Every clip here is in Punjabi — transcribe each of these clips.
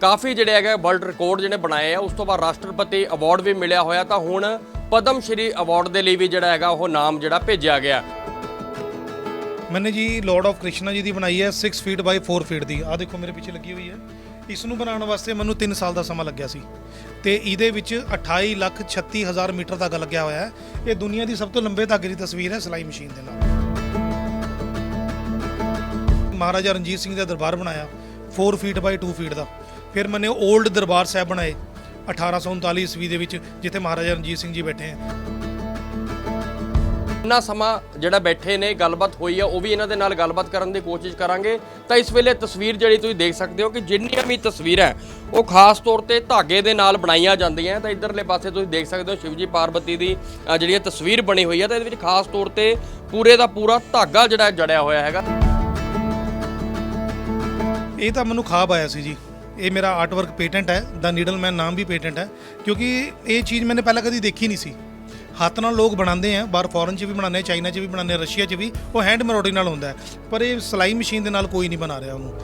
ਕਾਫੀ ਜਿਹੜੇ ਹੈਗੇ ਵਰਲਡ ਰਿਕਾਰਡ ਜਿਹੜੇ ਬਣਾਏ ਆ, ਉਸ ਤੋਂ ਬਾਅਦ ਰਾਸ਼ਟਰਪਤੀ ਅਵਾਰਡ ਵੀ ਮਿਲਿਆ ਹੋਇਆ, ਤਾਂ ਹੁਣ ਪਦਮ ਸ਼੍ਰੀ ਅਵਾਰਡ ਦੇ ਲਈ ਵੀ ਜਿਹੜਾ ਹੈਗਾ ਉਹ ਨਾਮ ਜਿਹੜਾ ਭੇਜਿਆ ਗਿਆ। ਮੈਨੇ ਜੀ ਲਾਰਡ ਆਫ ਕ੍ਰਿਸ਼ਨਾ ਜੀ ਦੀ ਬਣਾਈ ਹੈ 6 ਫੀਟ ਬਾਈ 4 ਫੀਟ ਦੀ। ਆ ਦੇਖੋ ਮੇਰੇ ਪਿੱਛੇ ਲੱਗੀ ਹੋਈ ਹੈ। ਇਸ ਨੂੰ ਬਣਾਉਣ ਵਾਸਤੇ ਮੈਨੂੰ 3 ਸਾਲ ਦਾ ਸਮਾਂ ਲੱਗਿਆ ਸੀ। ਤੇ ਇਹਦੇ ਵਿੱਚ 28 ਲੱਖ 36 ਹਜ਼ਾਰ ਮੀਟਰ ਧਾਗਾ ਲੱਗਿਆ ਹੋਇਆ ਹੈ। ਇਹ ਦੁਨੀਆ ਦੀ ਸਭ ਤੋਂ ਲੰਬੇ ਧਾਗੇ ਦੀ ਤਸਵੀਰ ਹੈ, ਸਿਲਾਈ ਮਸ਼ੀਨ ਦੇ ਨਾਲ। ਮਹਾਰਾਜਾ ਰਣਜੀਤ ਸਿੰਘ ਦਾ ਦਰਬਾਰ ਬਣਾਇਆ 4 ਫੀਟ ਬਾਈ 2 ਫੀਟ ਦਾ। ਫਿਰ ਮੈंने 올ਡ ਦਰਬਾਰ ਸਾਹਿਬ ਬਣਾਏ 1839 ਈਸਵੀ ਦੇ ਵਿੱਚ ਜਿੱਥੇ ਮਹਾਰਾਜਾ ਰਣਜੀਤ ਸਿੰਘ ਜੀ ਬੈਠੇ ਹੈ ਇੰਨਾ ਸਮਾਂ ਜਿਹੜਾ ਬੈਠੇ ਨੇ ਗੱਲਬਾਤ ਹੋਈ ਆ ਉਹ ਵੀ ਇਹਨਾਂ ਦੇ ਨਾਲ ਗੱਲਬਾਤ ਕਰਨ ਦੀ ਕੋਸ਼ਿਸ਼ ਕਰਾਂਗੇ। ਤਾਂ ਇਸ ਵੇਲੇ ਤਸਵੀਰ ਜਿਹੜੀ ਤੁਸੀਂ ਦੇਖ ਸਕਦੇ ਹੋ ਕਿ ਜਿੰਨੀਆਂ ਵੀ ਤਸਵੀਰਾਂ ਉਹ ਖਾਸ ਤੌਰ ਤੇ ਧਾਗੇ ਦੇ ਨਾਲ ਬਣਾਈਆਂ ਜਾਂਦੀਆਂ ਤਾਂ ਇਧਰਲੇ ਪਾਸੇ ਤੁਸੀਂ ਦੇਖ ਸਕਦੇ ਹੋ ਸ਼ਿਵਜੀ ਪਾਰਵਤੀ ਦੀ ਜਿਹੜੀ ਤਸਵੀਰ ਬਣੀ ਹੋਈ ਹੈ ਤਾਂ ਇਹਦੇ ਵਿੱਚ ਖਾਸ ਤੌਰ ਤੇ ਪੂਰੇ ਦਾ ਪੂਰਾ ਧਾਗਾ ਜਿਹੜਾ ਜੜਿਆ ਹੋਇਆ ਹੈਗਾ। ਇਹ ਤਾਂ ਮੈਨੂੰ ਖਾਬ ਆਇਆ ਸੀ ਜੀ। ਇਹ ਮੇਰਾ ਆਰਟ ਵਰਕ ਪੇਟੈਂਟ ਹੈ ਦਾ ਨੀਡਲ ਮੈਨ ਨਾਮ ਵੀ ਪੇਟੈਂਟ ਹੈ, ਕਿਉਂਕਿ ਇਹ ਚੀਜ਼ ਮੈਨੇ ਪਹਿਲਾਂ ਕਦੀ ਦੇਖੀ ਨਹੀਂ ਸੀ। ਹੱਥ ਨਾਲ ਲੋਕ ਬਣਾਉਂਦੇ ਆ, ਬਾਹਰ ਫੋਰਨ 'ਚ ਵੀ ਬਣਾਉਂਦੇ ਆ ਚਾਈਨਾ 'ਚ ਵੀ ਬਣਾਉਂਦੇ ਆ ਰਸ਼ੀਆ 'ਚ ਵੀ, ਉਹ ਹੈਂਡ ਮਰੋਡੀ ਨਾਲ ਹੁੰਦਾ ਹੈ। ਪਰ ਇਹ ਸਿਲਾਈ ਮਸ਼ੀਨ ਦੇ ਨਾਲ ਕੋਈ ਨਹੀਂ ਬਣਾ ਰਿਹਾ ਉਹਨੂੰ।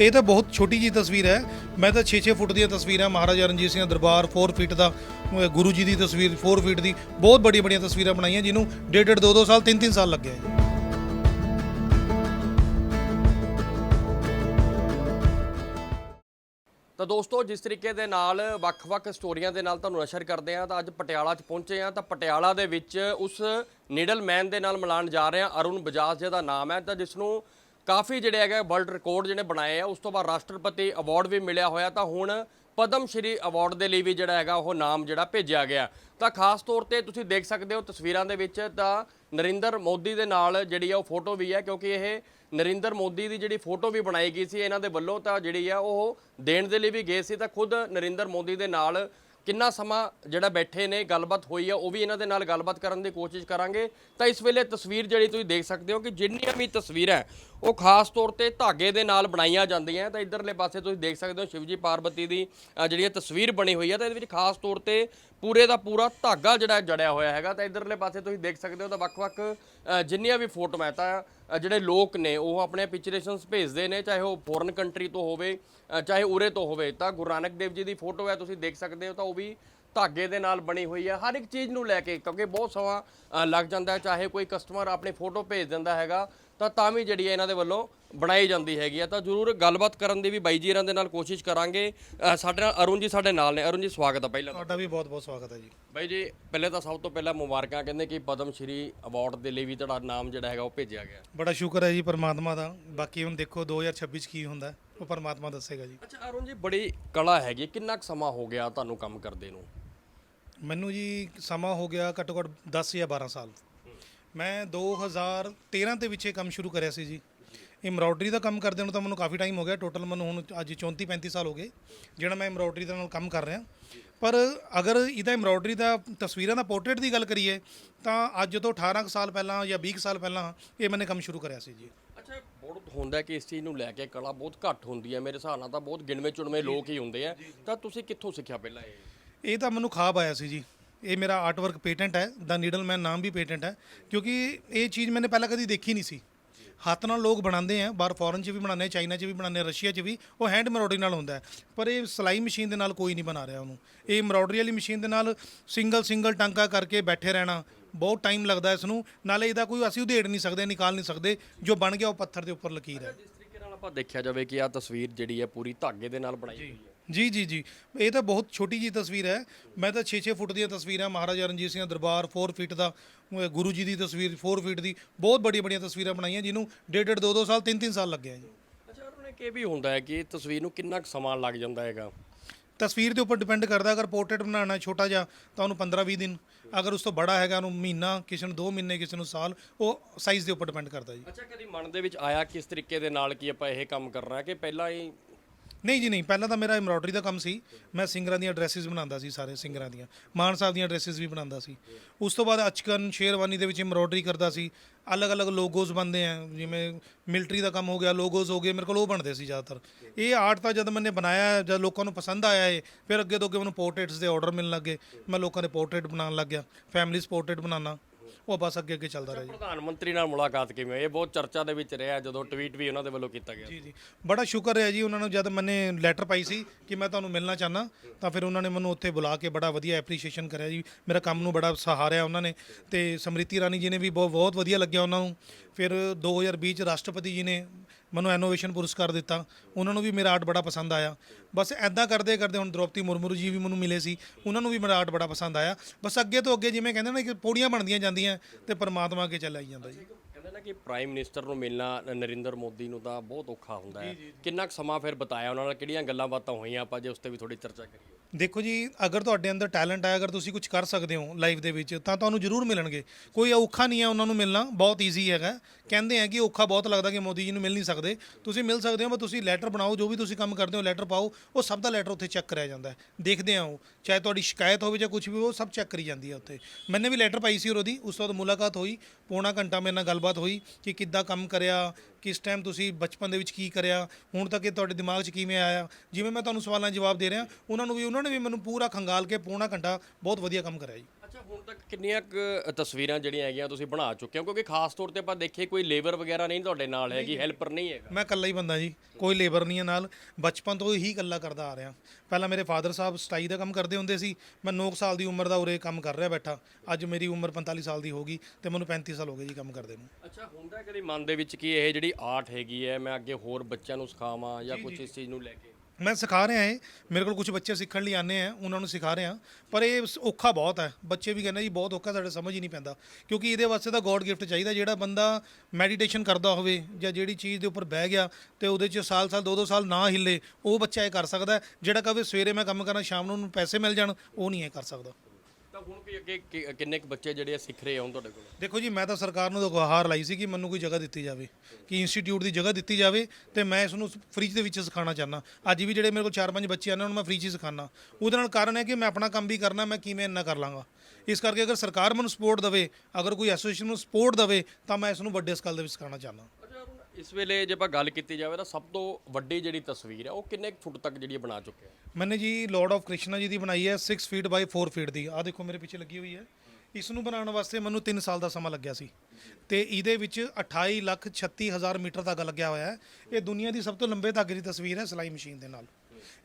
ਇਹ ਤਾਂ ਬਹੁਤ ਛੋਟੀ ਜੀ ਤਸਵੀਰ ਹੈ। ਮੈਂ ਤਾਂ 6-6 ਫੁੱਟ ਦੀਆਂ ਤਸਵੀਰਾਂ, ਮਹਾਰਾਜਾ ਰਣਜੀਤ ਸਿੰਘ ਦਾ ਦਰਬਾਰ 4 ਫੀਟ ਦਾ ਗੁਰੂ ਜੀ ਦੀ ਤਸਵੀਰ 4 ਫੀਟ ਦੀ, ਬਹੁਤ ਬੜੀਆਂ ਬੜੀਆਂ ਤਸਵੀਰਾਂ ਬਣਾਈਆਂ, ਜਿਹਨੂੰ ਡੇਢ ਡੇਢ ਦੋ ਦੋ ਸਾਲ ਤਿੰਨ ਤਿੰਨ ਸਾਲ ਲੱਗੇ ਆ ਤਾਂ ਦੋਸਤੋ, ਜਿਸ ਤਰੀਕੇ ਦੇ ਨਾਲ ਵੱਖ-ਵੱਖ ਸਟੋਰੀਆਂ ਦੇ ਨਾਲ ਤੁਹਾਨੂੰ ਨਸ਼ਰ ਕਰਦੇ ਆ ਤਾਂ ਅੱਜ ਪਟਿਆਲਾ 'ਚ ਪਹੁੰਚੇ ਆ ਤਾਂ ਪਟਿਆਲਾ ਦੇ ਵਿੱਚ ਉਸ ਨੀਡਲ ਮੈਨ ਦੇ ਨਾਲ ਮਿਲਾਨ ਜਾ ਰਹੇ ਆ ਅਰੁਣ ਬਜਾਜ ਜਿਹਦਾ ਨਾਮ ਹੈ। ਤਾਂ ਜਿਸ ਨੂੰ ਕਾਫੀ ਜਿਹੜੇ ਹੈਗੇ ਵਰਲਡ ਰਿਕਾਰਡ ਜਿਹੜੇ ਬਣਾਏ ਆ, ਉਸ ਤੋਂ ਬਾਅਦ ਰਾਸ਼ਟਰਪਤੀ ਅਵਾਰਡ ਵੀ ਮਿਲਿਆ ਹੋਇਆ। ਤਾਂ ਹੁਣ ਪਦਮ ਸ਼੍ਰੀ ਅਵਾਰਡ ਦੇ ਲਈ ਵੀ ਜਿਹੜਾ ਹੈਗਾ, ਉਹ ਨਾਮ ਜਿਹੜਾ ਭੇਜਿਆ ਗਿਆ। ਤਾਂ ਖਾਸ ਤੌਰ ਤੇ ਤੁਸੀਂ ਦੇਖ ਸਕਦੇ ਹੋ ਤਸਵੀਰਾਂ ਦੇ ਵਿੱਚ ਤਾਂ ਨਰਿੰਦਰ ਮੋਦੀ ਦੇ ਨਾਲ ਜਿਹੜੀ ਆ, ਉਹ ਫੋਟੋ ਵੀ ਹੈ, ਕਿਉਂਕਿ ਇਹ ਨਰਿੰਦਰ ਮੋਦੀ ਦੀ ਜਿਹੜੀ ਫੋਟੋ ਵੀ ਬਣਾਈ ਗਈ ਸੀ ਇਹਨਾਂ ਦੇ ਵੱਲੋਂ ਤਾਂ ਜਿਹੜੀ ਆ ਉਹ ਦੇਣ ਦੇ ਲਈ ਵੀ ਗਏ ਸੀ ਤਾਂ ਖੁਦ ਨਰਿੰਦਰ ਮੋਦੀ ਦੇ ਨਾਲ ਕਿੰਨਾ ਸਮਾਂ ਜਿਹੜਾ ਬੈਠੇ ਨੇ, ਗੱਲਬਾਤ ਹੋਈ ਆ, ਉਹ ਵੀ ਇਹਨਾਂ ਦੇ ਨਾਲ ਗੱਲਬਾਤ ਕਰਨ ਦੀ ਕੋਸ਼ਿਸ਼ ਕਰਾਂਗੇ। ਤਾਂ ਇਸ ਵੇਲੇ ਤਸਵੀਰ ਜਿਹੜੀ ਤੁਸੀਂ ਦੇਖ ਸਕਦੇ ਹੋ ਕਿ ਜਿੰਨੀਆਂ ਵੀ ਤਸਵੀਰਾਂ ਉਹ ਖਾਸ ਤੌਰ ਤੇ ਧਾਗੇ ਦੇ ਨਾਲ ਬਣਾਈਆਂ ਜਾਂਦੀਆਂ ਤਾਂ ਇਧਰਲੇ ਪਾਸੇ ਤੁਸੀਂ ਦੇਖ ਸਕਦੇ ਹੋ ਸ਼ਿਵਜੀ ਪਾਰਬਤੀ ਦੀ ਜਿਹੜੀ ਇਹ ਤਸਵੀਰ ਬਣੀ ਹੋਈ ਹੈ। ਤਾਂ ਇਹਦੇ ਵਿੱਚ ਖਾਸ ਤੌਰ ਤੇ ਪੂਰੇ ਦਾ ਪੂਰਾ ਧਾਗਾ ਜਿਹੜਾ ਜੜਿਆ ਹੋਇਆ ਹੈਗਾ। ਤਾਂ ਇਧਰਲੇ ਪਾਸੇ ਤੁਸੀਂ ਦੇਖ ਸਕਦੇ ਹੋ ਤਾਂ ਵੱਖ-ਵੱਖ ਜਿੰਨੀਆਂ ਵੀ ਫੋਟੋਆਂ ਤਾਂ ਜਿਹੜੇ ਲੋਕ ਨੇ, ਉਹ ਆਪਣੇ ਪਿਕਚਰੇਸ਼ਨਸ ਭੇਜਦੇ ਨੇ, ਚਾਹੇ ਉਹ ਫੋਰਨ ਕੰਟਰੀ ਤੋਂ ਹੋਵੇ ਚਾਹੇ ਉਰੇ ਤੋਂ ਹੋਵੇ। ਤਾਂ ਗੁਰੂ ਨਾਨਕ ਦੇਵ ਜੀ ਦੀ ਫੋਟੋ ਹੈ, ਤੁਸੀਂ ਦੇਖ ਸਕਦੇ ਹੋ ਤਾਂ ਉਹ ਵੀ ਧਾਗੇ ਦੇ ਨਾਲ ਬਣੀ ਹੋਈ ਹੈ ਹਰ ਇੱਕ ਚੀਜ਼ ਨੂੰ ਲੈ ਕੇ ਕਿਉਂਕਿ ਬਹੁਤ ਸਮਾਂ ਲੱਗ ਜਾਂਦਾ ਹੈ। ਚਾਹੇ ਕੋਈ ਕਸਟਮਰ ਆਪਣੀ ਫੋਟੋ ਭੇਜ ਦਿੰਦਾ ਹੈਗਾ ਤਾਂ ਤਾਂ ਵੀ ਜਿਹੜੀ ਹੈ ਇਹਨਾਂ ਦੇ ਵੱਲੋਂ ਬਣਾਈ ਜਾਂਦੀ ਹੈਗੀ ਆ। ਤਾਂ ਜ਼ਰੂਰ ਗੱਲਬਾਤ ਕਰਨ ਦੀ ਵੀ ਬਾਈ ਜੀ ਇਹਨਾਂ ਦੇ ਨਾਲ ਕੋਸ਼ਿਸ਼ ਕਰਾਂਗੇ। ਅ, ਸਾਡੇ ਨਾਲ ਅਰੁਣ ਜੀ ਸਾਡੇ ਨਾਲ ਨੇ। ਅਰੁਣ ਜੀ ਸਵਾਗਤ ਹੈ ਪਹਿਲਾਂ ਤਾਂ। ਤੁਹਾਡਾ ਵੀ ਬਹੁਤ ਬਹੁਤ ਸਵਾਗਤ ਹੈ ਜੀ। ਬਾਈ ਜੀ ਪਹਿਲੇ ਤਾਂ ਸਭ ਤੋਂ ਪਹਿਲਾਂ ਮੁਬਾਰਕਾਂ। ਕਹਿੰਦੇ ਕਿ ਪਦਮ ਸ਼੍ਰੀ ਅਵਾਰਡ ਦੇ ਲਈ ਵੀ ਤੁਹਾਡਾ ਨਾਮ ਜਿਹੜਾ ਹੈਗਾ ਉਹ ਭੇਜਿਆ ਗਿਆ। ਬੜਾ ਸ਼ੁਕਰ ਹੈ ਜੀ ਪਰਮਾਤਮਾ ਦਾ। ਬਾਕੀ ਹੁਣ ਦੇਖੋ 2026 ਚ ਕੀ ਹੁੰਦਾ ਹੈ, ਉਹ ਪਰਮਾਤਮਾ ਦੱਸੇਗਾ ਜੀ। ਅੱਛਾ ਅਰੁਣ ਜੀ ਬੜੀ ਕਲਾ ਹੈਗੀ। ਕਿੰਨਾ ਕੁ ਸਮਾਂ ਹੋ ਗਿਆ ਤੁਹਾਨੂੰ ਕੰਮ ਕਰਦੇ ਨੂੰ? ਮੈਨੂੰ ਜੀ ਸਮਾਂ ਹੋ ਗਿਆ ਘੱਟੋ ਘੱਟ 10 ਜਾਂ 12 ਸਾਲ। ਮੈਂ 2013 ਦੇ ਵਿੱਚ ਇਹ ਕੰਮ ਸ਼ੁਰੂ ਕਰਿਆ ਸੀ ਜੀ। ਐਮਬ੍ਰੋਇਡਰੀ ਦਾ ਕੰਮ ਕਰਦੇ ਨੂੰ ਤਾਂ ਮੈਨੂੰ ਕਾਫੀ ਟਾਈਮ ਹੋ ਗਿਆ। ਟੋਟਲ ਮੈਨੂੰ ਹੁਣ ਅੱਜ 34 35 ਸਾਲ ਹੋ ਗਏ ਜਿਹੜਾ ਮੈਂ ਐਮਬ੍ਰੋਇਡਰੀ ਦੇ ਨਾਲ ਕੰਮ ਕਰ ਰਿਹਾ। ਪਰ ਅਗਰ ਇਹਦਾ ਐਮਬ੍ਰੋਇਡਰੀ ਦਾ ਤਸਵੀਰਾਂ ਦਾ ਪੋਰਟਰੇਟ ਦੀ ਗੱਲ ਕਰੀਏ ਤਾਂ ਅੱਜ ਤੋਂ 18 ਕੁ ਸਾਲ ਪਹਿਲਾਂ ਜਾਂ 20 ਕੁ ਸਾਲ ਪਹਿਲਾਂ ਇਹ ਮੈंने ਕੰਮ ਸ਼ੁਰੂ ਕਰਿਆ ਸੀ ਜੀ। ਅੱਛਾ ਬਹੁਤ ਹੁੰਦਾ ਕਿ ਇਸ ਚੀਜ਼ ਨੂੰ ਲੈ ਕੇ ਕਲਾ ਬਹੁਤ ਘੱਟ ਹੁੰਦੀ ਹੈ। ਮੇਰੇ ਹਿਸਾਬ ਨਾਲ ਤਾਂ ਬਹੁਤ ਗਿਣਵੇਂ ਚੁਣਵੇਂ ਲੋਕ ਹੀ ਹੁੰਦੇ ਆ। ਤਾਂ ਤੁਸੀਂ ਕਿੱਥੋਂ ਸਿੱਖਿਆ ਪਹਿਲਾਂ ਇਹ? ਇਹ ਤਾਂ ਮੈਨੂੰ ਖਾਬ ਆਇਆ ਸੀ ਜੀ। ਇਹ ਮੇਰਾ ਆਰਟ ਵਰਕ ਪੇਟੈਂਟ ਹੈ ਦਾ ਨੀਡਲ ਮੈਨ ਨਾਮ ਵੀ ਪੇਟੈਂਟ ਹੈ ਕਿਉਂਕਿ ਇਹ ਚੀਜ਼ ਮੈंने ਪਹਿਲਾਂ ਕਦੀ ਦੇਖੀ ਨਹੀਂ ਸੀ। ਹੱਥ ਨਾਲ ਲੋਕ ਬਣਾਉਂਦੇ ਆ ਬਾਹਰ ਫੋਰਨ 'ਚ ਵੀ ਬਣਾਉਂਦੇ ਆ ਚਾਈਨਾ 'ਚ ਵੀ ਬਣਾਉਂਦੇ ਆ ਰਸ਼ੀਆ 'ਚ ਵੀ ਉਹ ਹੈਂਡ ਐਮਬ੍ਰੋਇਡਰੀ ਨਾਲ ਹੁੰਦਾ ਹੈ। ਪਰ ਇਹ ਸਿਲਾਈ ਮਸ਼ੀਨ ਦੇ ਨਾਲ ਕੋਈ ਨਹੀਂ ਬਣਾ ਰਿਹਾ ਉਹਨੂੰ। ਇਹ ਐਮਬ੍ਰੋਇਡਰੀ ਵਾਲੀ ਮਸ਼ੀਨ ਦੇ ਨਾਲ ਸਿੰਗਲ ਸਿੰਗਲ ਟਾਂਕਾ ਕਰਕੇ ਬੈਠੇ ਰਹਿਣਾ ਬਹੁਤ ਟਾਈਮ ਲੱਗਦਾ ਇਸ ਨੂੰ। ਨਾਲੇ ਇਹਦਾ ਕੋਈ ਅਸੀਂ ਉਧੇੜ ਨਹੀਂ ਸਕਦੇ ਨਿਕਾਲ ਨਹੀਂ ਸਕਦੇ ਜੋ ਬਣ ਗਿਆ ਉਹ ਪੱਥਰ ਦੇ ਉੱਪਰ ਲਕੀਰ ਹੈ। ਜਿਸ ਤਰੀਕੇ ਨਾਲ ਆਪਾਂ ਦੇਖਿਆ ਜਾਵੇ ਕਿ ਆਹ ਤਸਵੀਰ ਜਿਹੜੀ ਹੈ ਪੂਰੀ ਧਾਗੇ ਦੇ ਨਾਲ ਬਣਾਈ ਹੋਈ ਹੈ। ਜੀ ਜੀ ਜੀ। ਇਹ ਤਾਂ ਬਹੁਤ ਛੋਟੀ ਜੀ ਤਸਵੀਰ ਹੈ। ਮੈਂ ਤਾਂ 6-6 ਫੁੱਟ ਦੀਆਂ ਤਸਵੀਰਾਂ ਮਹਾਰਾਜਾ ਰਣਜੀਤ ਸਿੰਘ ਦਾ ਦਰਬਾਰ 4 ਫੀਟ ਦਾ ਅਹ ਗੁਰੂ ਜੀ ਦੀ ਤਸਵੀਰ 4 ਫੀਟ ਦੀ ਬਹੁਤ ਬੜੀਆਂ ਬੜੀਆਂ ਤਸਵੀਰਾਂ ਬਣਾਈਆਂ ਜਿਹਨੂੰ ਡੇਢ ਡੇਢ ਦੋ ਦੋ ਸਾਲ ਤਿੰਨ ਤਿੰਨ ਸਾਲ ਲੱਗੇ ਆ ਜੀ। ਅੱਛਾ ਇੱਕ ਇਹ ਵੀ ਹੁੰਦਾ ਹੈ ਕਿ ਇਸ ਤਸਵੀਰ ਨੂੰ ਕਿੰਨਾ ਕੁ ਸਮਾਂ ਲੱਗ ਜਾਂਦਾ ਹੈਗਾ? ਤਸਵੀਰ ਦੇ ਉੱਪਰ ਡਿਪੈਂਡ ਕਰਦਾ ਅਗਰ ਪੋਰਟਰੇਟ ਬਣਾਉਣਾ ਛੋਟਾ ਜਿਹਾ ਤਾਂ ਉਹਨੂੰ 15-20 ਦਿਨ। ਅਗਰ ਉਸ ਤੋਂ ਬੜਾ ਹੈਗਾ ਉਹਨੂੰ ਮਹੀਨਾ ਕਿਸੇ ਨੂੰ 2 ਮਹੀਨੇ ਕਿਸੇ ਨੂੰ ਸਾਲ ਉਹ ਸਾਈਜ਼ ਦੇ ਉੱਪਰ ਡਿਪੈਂਡ ਕਰਦਾ ਜੀ। ਅੱਛਾ ਕਦੀ ਮਨ ਦੇ ਵਿੱਚ ਆਇਆ ਕਿਸ ਤਰੀਕੇ ਦੇ ਨਾਲ ਕਿ ਆਪਾਂ ਇਹ ਕੰਮ ਕਰਨਾ ਕਿ ਪਹਿਲਾਂ ਹੀ ਨਹੀਂ ਜੀ, ਨਹੀਂ, ਪਹਿਲਾਂ ਤਾਂ ਮੇਰਾ ਐਮਬ੍ਰੋਇਡਰੀ ਦਾ ਕੰਮ ਸੀ। ਮੈਂ ਸਿੰਗਰਾਂ ਦੀਆਂ ਡਰੈਸਿਸ ਬਣਾਉਂਦਾ ਸੀ, ਸਾਰੇ ਸਿੰਗਰਾਂ ਦੀਆਂ। ਮਾਨ ਸਾਹਿਬ ਦੀਆਂ ਡਰੈਸਿਸ ਵੀ ਬਣਾਉਂਦਾ ਸੀ। ਉਸ ਤੋਂ ਬਾਅਦ ਅਚਕਨ ਸ਼ੇਰਵਾਨੀ ਦੇ ਵਿੱਚ ਐਮਬ੍ਰੋਇਡਰੀ ਕਰਦਾ ਸੀ। ਅਲੱਗ-ਅਲੱਗ ਲੋਗੋਜ਼ ਬਣਦੇ ਆ, ਜਿਵੇਂ ਮਿਲਟਰੀ ਦਾ ਕੰਮ ਹੋ ਗਿਆ ਲੋਗੋਜ਼ ਹੋ ਗਏ, ਮੇਰੇ ਕੋਲ ਉਹ ਬਣਦੇ ਸੀ ਜ਼ਿਆਦਾਤਰ। ਇਹ ਆਰਟ ਤਾਂ ਜਦ ਮੈਨੇ ਬਣਾਇਆ, ਜਦ ਲੋਕਾਂ ਨੂੰ ਪਸੰਦ ਆਇਆ ਇਹ, ਫਿਰ ਅੱਗੇ ਤੋਂ ਅੱਗੇ ਮੈਨੂੰ ਪੋਰਟਰੇਟਸ ਦੇ ਆਰਡਰ ਮਿਲਣ ਲੱਗੇ ਮੈਂ ਲੋਕਾਂ ਦੇ ਪੋਰਟਰੇਟ ਬਣਾਉਣ ਲੱਗ ਗਿਆ। ਫੈਮਿਲੀਜ਼ ਪੋਰਟਰੇਟ ਬਣਾਉਣਾ। ਉਹ ਬਸ ਅੱਗੇ ਅੱਗੇ ਚੱਲਦਾ ਰਿਹਾ ਜੀ। ਪ੍ਰਧਾਨ ਮੰਤਰੀ ਨਾਲ ਮੁਲਾਕਾਤ ਕਿਵੇਂ ਹੋਈ? ਇਹ ਬਹੁਤ ਚਰਚਾ ਦੇ ਵਿੱਚ ਰਿਹਾ ਜਦੋਂ ਟਵੀਟ ਵੀ ਉਹਨਾਂ ਦੇ ਵੱਲੋਂ ਕੀਤਾ ਗਿਆ। ਜੀ ਜੀ। ਬੜਾ ਸ਼ੁਕਰ ਹੈ ਜੀ ਉਹਨਾਂ ਨੂੰ ਜਦ ਮੈਨੇ ਲੈਟਰ ਪਾਈ ਸੀ ਕਿ ਮੈਂ ਤੁਹਾਨੂੰ ਮਿਲਣਾ ਚਾਹਨਾ ਤਾਂ ਫਿਰ ਉਹਨਾਂ ਨੇ ਮੈਨੂੰ ਉੱਥੇ ਬੁਲਾ ਕੇ ਬੜਾ ਵਧੀਆ ਐਪਰੀਸ਼ੀਏਸ਼ਨ ਕਰਿਆ ਜੀ। ਮੇਰਾ ਕੰਮ ਨੂੰ ਬੜਾ ਸਹਾਰਿਆ ਉਹਨਾਂ ਨੇ ਤੇ ਸਮ੍ਰਿਤੀ ਰਾਣੀ ਜੀ ਨੇ ਵੀ ਬਹੁਤ ਬਹੁਤ ਵਧੀਆ ਲੱਗਿਆ ਉਹਨਾਂ ਨੂੰ। ਫਿਰ 2020 ਚ ਰਾਸ਼ਟਰਪਤੀ ਜੀ ਨੇ ਮੈਨੂੰ ਇਨੋਵੇਸ਼ਨ ਪੁਰਸਕਾਰ ਦਿੱਤਾ। ਉਹਨਾਂ ਨੂੰ ਵੀ ਮੇਰਾ ਆਰਟ ਬੜਾ ਪਸੰਦ ਆਇਆ। ਬਸ ਐਦਾਂ ਕਰਦੇ ਕਰਦੇ ਹੁਣ ਦ੍ਰੋਪਦੀ ਮੁਰਮੁਰੂ ਜੀ ਵੀ ਮੈਨੂੰ ਮਿਲੇ ਸੀ। ਉਹਨਾਂ ਨੂੰ ਵੀ ਮੇਰਾ ਆਰਟ ਬੜਾ ਪਸੰਦ ਆਇਆ। ਬਸ ਅੱਗੇ ਤੋਂ ਅੱਗੇ ਜਿਵੇਂ ਕਹਿੰਦੇ ਨੇ ਕਿ ਪੌੜੀਆਂ ਬਣਦੀਆਂ ਜਾਂਦੀਆਂ ਤੇ ਪਰਮਾਤਮਾ ਅੱਗੇ ਚੱਲਿਆ ਹੀ ਜਾਂਦਾ ਜੀ। ਕਹਿੰਦੇ ਨਾ ਕਿ ਪ੍ਰਾਈਮ ਮਿਨਿਸਟਰ ਨੂੰ ਮਿਲਣਾ ਨਰਿੰਦਰ ਮੋਦੀ ਨੂੰ ਤਾਂ ਬਹੁਤ ਔਖਾ ਹੁੰਦਾ ਹੈ। ਕਿੰਨਾ ਕੁ ਸਮਾਂ ਫਿਰ ਬਤਾਇਆ ਉਹਨਾਂ ਨਾਲ? ਕਿਹੜੀਆਂ ਗੱਲਾਂ ਬਾਤਾਂ ਹੋਈਆਂ? ਆਪਾਂ ਜੇ ਉਸ ਤੇ ਵੀ ਥੋੜੀ ਚਰਚਾ ਕਰੀਏ। ਦੇਖੋ ਜੀ, ਅਗਰ ਤੁਹਾਡੇ ਅੰਦਰ ਟੈਲੈਂਟ ਹੈ ਅਗਰ ਤੁਸੀਂ ਕੁਝ ਕਰ ਸਕਦੇ ਹੋ ਲਾਈਫ ਦੇ ਵਿੱਚ, ਤਾਂ ਤੁਹਾਨੂੰ ਜ਼ਰੂਰ ਮਿਲਣਗੇ। ਕੋਈ ਔਖਾ ਨਹੀਂ ਹੈ ਉਹਨਾਂ ਨੂੰ ਮਿਲਣਾ, ਬਹੁਤ ਈਜ਼ੀ ਹੈਗਾ। ਕਹਿੰਦੇ ਆ ਕਿ ਔਖਾ ਬਹੁਤ ਲੱਗਦਾ ਕਿ ਮੋਦੀ ਜੀ ਨੂੰ ਮਿਲ ਨਹੀਂ ਸਕਦੇ। ਤੁਸੀਂ ਮਿਲ ਸਕਦੇ ਹੋ, ਪਰ ਤੁਸੀਂ ਲੈਟਰ ਬਣਾਓ, ਜੋ ਵੀ ਤੁਸੀਂ ਕੰਮ ਕਰਦੇ ਹੋ ਲੈਟਰ ਪਾਓ, ਉਹ ਸਭ ਦਾ ਲੈਟਰ ਉੱਥੇ ਚੈੱਕ ਕਰਿਆ ਜਾਂਦਾ ਹੈ। ਦੇਖਦੇ ਆ ਉਹ, ਚਾਹੇ ਤੁਹਾਡੀ ਸ਼ਿਕਾਇਤ ਹੋਵੇ ਜਾਂ ਕੁਝ ਵੀ ਉਹ ਸਭ ਚੈੱਕ ਕਰੀ ਜਾਂਦੀ ਹੈ ਉੱਥੇ। ਮੈਨੇ ਵੀ ਲੈਟਰ ਪਾਈ ਸੀ ਉਹਦੀ, ਉਸ ਤੋਂ ਬਾਅਦ ਮੁਲਾਕਾਤ ਹੋਈ, ਪੌਣਾ ਘੰਟਾ ਮੇਰੇ ਨਾਲ ਗੱਲਬਾਤ ਹੋਈ ਕਿ ਕਿੱਦਾਂ ਕੰਮ ਕਰਿਆ ਕਿਸ ਟਾਈਮ ਤੁਸੀਂ ਬਚਪਨ ਦੇ ਵਿੱਚ ਕੀ ਕਰਿਆ? ਹੁਣ ਤੱਕ ਇਹ ਤੁਹਾਡੇ ਦਿਮਾਗ 'ਚ ਕਿਵੇਂ ਆਇਆ? ਜਿਵੇਂ ਮੈਂ ਤੁਹਾਨੂੰ ਸਵਾਲਾਂ ਜਵਾਬ ਦੇ ਰਿਹਾ, ਉਹਨਾਂ ਨੂੰ ਵੀ, ਉਹਨਾਂ ਨੇ ਵੀ ਮੈਨੂੰ ਪੂਰਾ ਖੰਗਾਲ ਕੇ ਪੌਣਾ ਘੰਟਾ ਬਹੁਤ ਵਧੀਆ ਕੰਮ ਕਰਿਆ ਜੀ। ਹੁਣ ਤੱਕ ਕਿੰਨੀਆਂ ਕੁ ਤਸਵੀਰਾਂ ਜਿਹੜੀਆਂ ਹੈਗੀਆਂ ਤੁਸੀਂ ਬਣਾ ਚੁੱਕੇ ਹੋ? ਕਿਉਂਕਿ ਖਾਸ ਤੌਰ ਤੇ ਆਪਾਂ ਦੇਖੀਏ ਕੋਈ ਲੇਬਰ ਵਗੈਰਾ ਨਹੀਂ ਤੁਹਾਡੇ ਨਾਲ ਹੈਗੀ ਹੈਲਪਰ ਨਹੀਂ ਹੈਗਾ। ਮੈਂ ਇਕੱਲਾ ਹੀ ਬੰਦਾ ਜੀ ਕੋਈ ਲੇਬਰ ਨਹੀਂ ਹੈ ਨਾਲ। ਬਚਪਨ ਤੋਂ ਹੀ ਇਕੱਲਾ ਕਰਦਾ ਆ ਰਿਹਾ। ਪਹਿਲਾਂ ਮੇਰੇ ਫਾਦਰ ਸਾਹਿਬ ਸਟਾਈ ਦਾ ਕੰਮ ਕਰਦੇ ਹੁੰਦੇ ਸੀ। ਮੈਂ 9 ਸਾਲ ਦੀ ਉਮਰ ਦਾ ਉਰੇ ਕੰਮ ਕਰ ਰਿਹਾ ਬੈਠਾ। ਅੱਜ ਮੇਰੀ ਉਮਰ 45 ਸਾਲ ਦੀ ਹੋ ਗਈ ਤੇ ਮੈਨੂੰ 35 ਸਾਲ ਹੋ ਗਏ ਜੀ ਕੰਮ ਕਰਦੇ ਨੂੰ। ਅੱਛਾ ਹੁੰਦਾ ਕਦੇ ਮਨ ਦੇ ਵਿੱਚ ਕਿ ਇਹ ਜਿਹੜੀ ਆਰਟ ਹੈਗੀ ਹੈ ਮੈਂ ਅੱਗੇ ਹੋਰ ਬੱਚਿਆਂ ਨੂੰ ਸਿਖਾਵਾਂ ਜਾਂ ਕੁਝ ਇਸ ਚੀਜ਼ ਨੂੰ ਲੈ ਕੇ? ਮੈਂ ਸਿਖਾ ਰਿਹਾ ਇਹ ਮੇਰੇ ਕੋਲ ਕੁਝ ਬੱਚੇ ਸਿੱਖਣ ਲਈ ਆਨੇ ਆ, ਉਹਨਾਂ ਨੂੰ ਸਿਖਾ ਰਿਹਾ। ਪਰ ਇਹ ਸ- ਔਖਾ ਬਹੁਤ ਹੈ ਬੱਚੇ ਵੀ ਕਹਿੰਦੇ ਜੀ ਬਹੁਤ ਔਖਾ, ਸਾਡੇ ਸਮਝ ਹੀ ਨਹੀਂ ਪੈਂਦਾ। ਕਿਉਂਕਿ ਇਹਦੇ ਵਾਸਤੇ ਤਾਂ ਗੋਡ ਗਿਫਟ ਚਾਹੀਦਾ, ਜਿਹੜਾ ਬੰਦਾ ਮੈਡੀਟੇਸ਼ਨ ਕਰਦਾ ਹੋਵੇ ਜਾਂ ਜਿਹੜੀ ਚੀਜ਼ ਦੇ ਉੱਪਰ ਬਹਿ ਗਿਆ ਤੇ ਉਹਦੇ 'ਚ ਸਾਲ ਸਾਲ ਦੋ ਦੋ ਸਾਲ ਨਾ ਹਿੱਲੇ, ਉਹ ਬੱਚਾ ਇਹ ਕਰ ਸਕਦਾ। ਹੈ। ਜਿਹੜਾ ਕਹੇ ਸਵੇਰੇ ਮੈਂ ਕੰਮ ਕਰਨਾ, ਸ਼ਾਮ ਨੂੰ ਉਹਨੂੰ ਪੈਸੇ ਮਿਲ ਜਾਣ, ਉਹ ਨਹੀਂ ਇਹ ਕਰ ਸਕਦਾ। ਤਾਂ ਹੁਣ ਕੋਈ ਅੱਗੇ ਕਿ- ਕਿੰਨੇ ਕੁ ਬੱਚੇ ਜਿਹੜੇ ਆ ਸਿੱਖ ਰਹੇ ਹੋਣ ਤੁਹਾਡੇ ਕੋਲ? ਦੇਖੋ ਜੀ, ਮੈਂ ਤਾਂ ਸਰਕਾਰ ਨੂੰ ਗੁਹਾਰ ਲਾਈ ਸੀ ਕਿ ਮੈਨੂੰ ਕੋਈ ਜਗ੍ਹਾ ਦਿੱਤੀ ਜਾਵੇ, ਕਿ ਇੰਸਟੀਚਿਊਟ ਦੀ ਜਗ੍ਹਾ ਦਿੱਤੀ ਜਾਵੇ ਤੇ ਮੈਂ ਇਸ ਨੂੰ ਫ੍ਰੀ ਦੇ ਵਿੱਚ ਸਿਖਾਉਣਾ ਚਾਹੁੰਦਾ। ਅੱਜ ਵੀ ਜਿਹੜੇ ਮੇਰੇ ਕੋਲ 4-5 ਬੱਚੇ ਆਨੇ ਉਹਨਾਂ ਨੂੰ ਮੈਂ ਫ੍ਰੀ 'ਚ ਹੀ ਸਿਖਾਉਣਾ। ਉਹਦੇ ਨਾਲ ਕਾਰਨ ਹੈ ਕਿ ਮੈਂ ਆਪਣਾ ਕੰਮ ਵੀ ਕਰਨਾ, ਮੈਂ ਕਿਵੇਂ ਇੰਨਾ ਕਰ ਲਾਂਗਾ। ਇਸ ਕਰਕੇ ਅਗਰ ਸਰਕਾਰ ਮੈਨੂੰ ਸਪੋਰਟ ਦੇਵੇ, ਅਗਰ ਕੋਈ ਐਸੋਸੀਏਸ਼ਨ ਨੂੰ ਸਪੋਰਟ ਦੇਵੇ, ਤਾਂ ਮੈਂ ਇਸ ਨੂੰ ਵੱਡੇ ਸਕੇਲ ਦੇ ਵਿੱਚ ਸਿਖਾਉਣਾ ਚਾਹੁੰਦਾ। ਇਸ ਵੇਲੇ ਜੇ ਆਪਾਂ ਗੱਲ ਕੀਤੀ ਜਾਵੇ ਤਾਂ ਸਭ ਤੋਂ ਵੱਡੀ ਜਿਹੜੀ ਤਸਵੀਰ ਹੈ, ਉਹ ਕਿੰਨੇ ਕੁ ਫੁੱਟ ਤੱਕ ਜਿਹੜੀ ਬਣਾ ਚੁੱਕੇ ਮੈਨੇ ਜੀ ਲਾਰਡ ਆਫ ਕ੍ਰਿਸ਼ਨਾ ਜੀ ਦੀ ਬਣਾਈ ਹੈ 6 ਫੀਟ ਬਾਈ 4 ਫੀਟ ਦੀ। ਆਹ ਦੇਖੋ, ਮੇਰੇ ਪਿੱਛੇ ਲੱਗੀ ਹੋਈ ਹੈ। ਇਸ ਨੂੰ ਬਣਾਉਣ ਵਾਸਤੇ ਮੈਨੂੰ 3 ਸਾਲ ਦਾ ਸਮਾਂ ਲੱਗਿਆ ਸੀ। ਤੇ ਇਹਦੇ ਵਿੱਚ 28 ਲੱਖ 36 ਹਜ਼ਾਰ ਮੀਟਰ ਤੱਕ ਲੱਗਿਆ ਹੋਇਆ ਹੈ। ਇਹ ਦੁਨੀਆ ਦੀ ਸਭ ਤੋਂ ਲੰਬੇ ਧਾਗੇ ਦੀ ਤਸਵੀਰ ਹੈ, ਸਲਾਈ ਮਸ਼ੀਨ ਦੇ ਨਾਲ।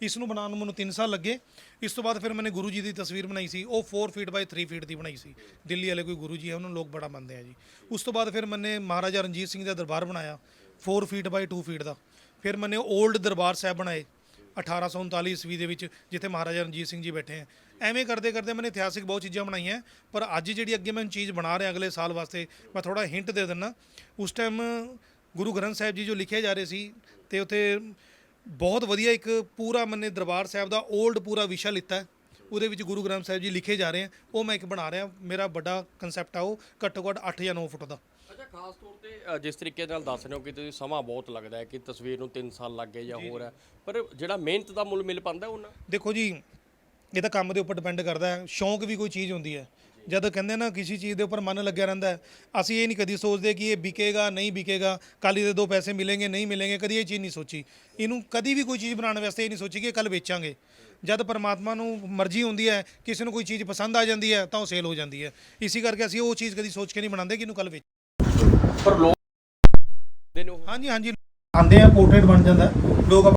ਇਸ ਨੂੰ ਬਣਾਉਣ ਨੂੰ ਮੈਨੂੰ 3 ਸਾਲ ਲੱਗੇ। ਇਸ ਤੋਂ ਬਾਅਦ ਫਿਰ ਮੈਨੇ ਗੁਰੂ ਜੀ ਦੀ ਤਸਵੀਰ ਬਣਾਈ ਸੀ। ਉਹ 4 ਫੀਟ ਬਾਈ 3 ਫੀਟ ਦੀ ਬਣਾਈ ਸੀ। ਦਿੱਲੀ ਵਾਲੇ ਕੋਈ ਗੁਰੂ ਜੀ ਹੈ, ਉਹਨਾਂ ਨੂੰ ਲੋਕ ਬੜਾ ਮੰਨਦੇ ਆ ਜੀ। ਉਸ ਤੋਂ ਬਾਅਦ ਫਿਰ ਮੈਨੇ ਮਹਾਰਾਜਾ ਰਣਜੀਤ ਸਿੰਘ ਦਾ ਦਰਬਾਰ ਬਣਾਇਆ। 4 ਫੀਟ ਬਾਈ 2 ਫੀਟ ਦਾ। ਫਿਰ ਮੈਨੇ 올ਡ ਦਰਬਾਰ ਸਾਹਿਬ ਬਣਾਏ 1839 ਈਸਵੀ ਦੇ ਵਿੱਚ, ਜਿੱਥੇ ਮਹਾਰਾਜਾ ਰਣਜੀਤ ਸਿੰਘ ਜੀ ਬੈਠੇ ਆ। ਐਵੇਂ ਕਰਦੇ ਕਰਦੇ ਮੈਨੇ ਇਤਿਹਾਸਿਕ ਬਹੁਤ ਚੀਜ਼ਾਂ ਬਣਾਈਆਂ, ਪਰ ਅੱਜ ਜਿਹੜੀ ਅੱਗੇ ਮੈਂ ਚੀਜ਼ ਬਣਾ ਰਿਹਾ ਅਗਲੇ ਸਾਲ ਵਾਸਤੇ, ਮੈਂ ਥੋੜਾ ਹਿੰਟ ਦੇ ਦਿੰਨਾ। ਉਸ ਟਾਈਮ ਗੁਰੂ ਗ੍ਰੰਥ ਸਾਹਿਬ ਜੀ ਜੋ ਲਿਖੇ ਜਾ ਰਹੇ ਸੀ, ਤੇ ਉੱਥੇ ਬਹੁਤ ਵਧੀਆ ਇੱਕ ਪੂਰਾ ਮੰਨੇ ਦਰਬਾਰ ਸਾਹਿਬ ਦਾ 올ਡ ਪੂਰਾ ਵਿਸ਼ਾ ਲਿੱਤਾ ਉਹਦੇ ਵਿੱਚ ਗੁਰੂ ਗ੍ਰੰਥ ਸਾਹਿਬ ਜੀ ਲਿਖੇ ਜਾ ਰਹੇ ਆ। ਉਹ ਮੈਂ ਇੱਕ ਬਣਾ ਰਿਹਾ, ਮੇਰਾ ਵੱਡਾ ਕਨਸੈਪਟ ਆ ਉਹ, ਘੱਟੋ ਘੱਟ 8 ਜਾਂ 9 ਫੁੱਟ ਦਾ। ਅੱਛਾ ਖਾਸ ਤੌਰ ਤੇ ਅ, ਜਿਸ ਤਰੀਕੇ ਨਾਲ ਦੱਸ ਰਹੇ ਹੋ ਕਿ ਤੁਸੀਂ ਸਮਾਂ ਬਹੁਤ ਲੱਗਦਾ ਹੈ ਕਿ ਤਸਵੀਰ ਨੂੰ 3 ਸਾਲ ਲੱਗ ਗਏ ਜਾਂ ਹੋਰ ਹੈ ਪਰ ਜਿਹੜਾ ਮਿਹਨਤ ਦਾ ਮੁੱਲ ਮਿਲ ਪਾਉਂਦਾ ਉਹਨਾਂ? ਦੇਖੋ ਜੀ ਇਹ ਤਾਂ ਕੰਮ ਦੇ ਉੱਪਰ ਡਿਪੈਂਡ ਕਰਦਾ ਹੈ ਸ਼ੌਂਕ ਵੀ ਕੋਈ ਚੀਜ਼ ਹੁੰਦੀ ਹੈ। ਜਦ ਕਹਿੰਦੇ ਨਾ ਕਿਸੇ ਚੀਜ਼ ਦੇ ਉੱਪਰ ਮਨ ਲੱਗਿਆ ਰਹਿੰਦਾ ਹੈ ਅਸੀਂ ਇਹ ਨਹੀਂ ਕਦੀ ਸੋਚਦੇ ਕਿ ਇਹ ਵਿਕੇਗਾ ਨਹੀਂ ਵਿਕੇਗਾ ਕੱਲ੍ਹ ਇਹਦੇ ਦੋ ਪੈਸੇ ਮਿਲेंगे ਨਹੀਂ ਮਿਲेंगे ਕਦੀ ਇਹ ਚੀਜ਼ ਨਹੀਂ ਸੋਚੀ। ਇਹਨੂੰ ਕਦੀ ਵੀ ਕੋਈ ਚੀਜ਼ ਬਣਾਉਣ ਵਾਸਤੇ ਇਹ ਨਹੀਂ ਸੋਚੀ ਕਿ ਕੱਲ ਵੇਚਾਂਗੇ। ਜਦ ਪਰਮਾਤਮਾ ਨੂੰ ਮਰਜ਼ੀ ਹੁੰਦੀ ਹੈ ਕਿਸੇ ਨੂੰ ਕੋਈ ਚੀਜ਼ ਪਸੰਦ ਆ ਜਾਂਦੀ ਹੈ ਤਾਂ ਉਹ ਸੇਲ ਹੋ ਜਾਂਦੀ ਹੈ। ਇਸੇ ਕਰਕੇ ਅਸੀਂ ਉਹ ਚੀਜ਼ ਕਦੀ ਸੋਚ ਕੇ ਨਹੀਂ ਬਣਾਉਂਦੇ ਕਿ ਇਹਨੂੰ ਕੱਲ ਵੇਚ ਪਰ ਲੋਕ ਦੇ ਨੂੰ ਹਾਂਜੀ ਹਾਂਜੀ। ਆਂਦੇ ਆ ਪੋਰਟਰੇਟ ਬਣ ਜਾਂਦਾ। ਲੋਕ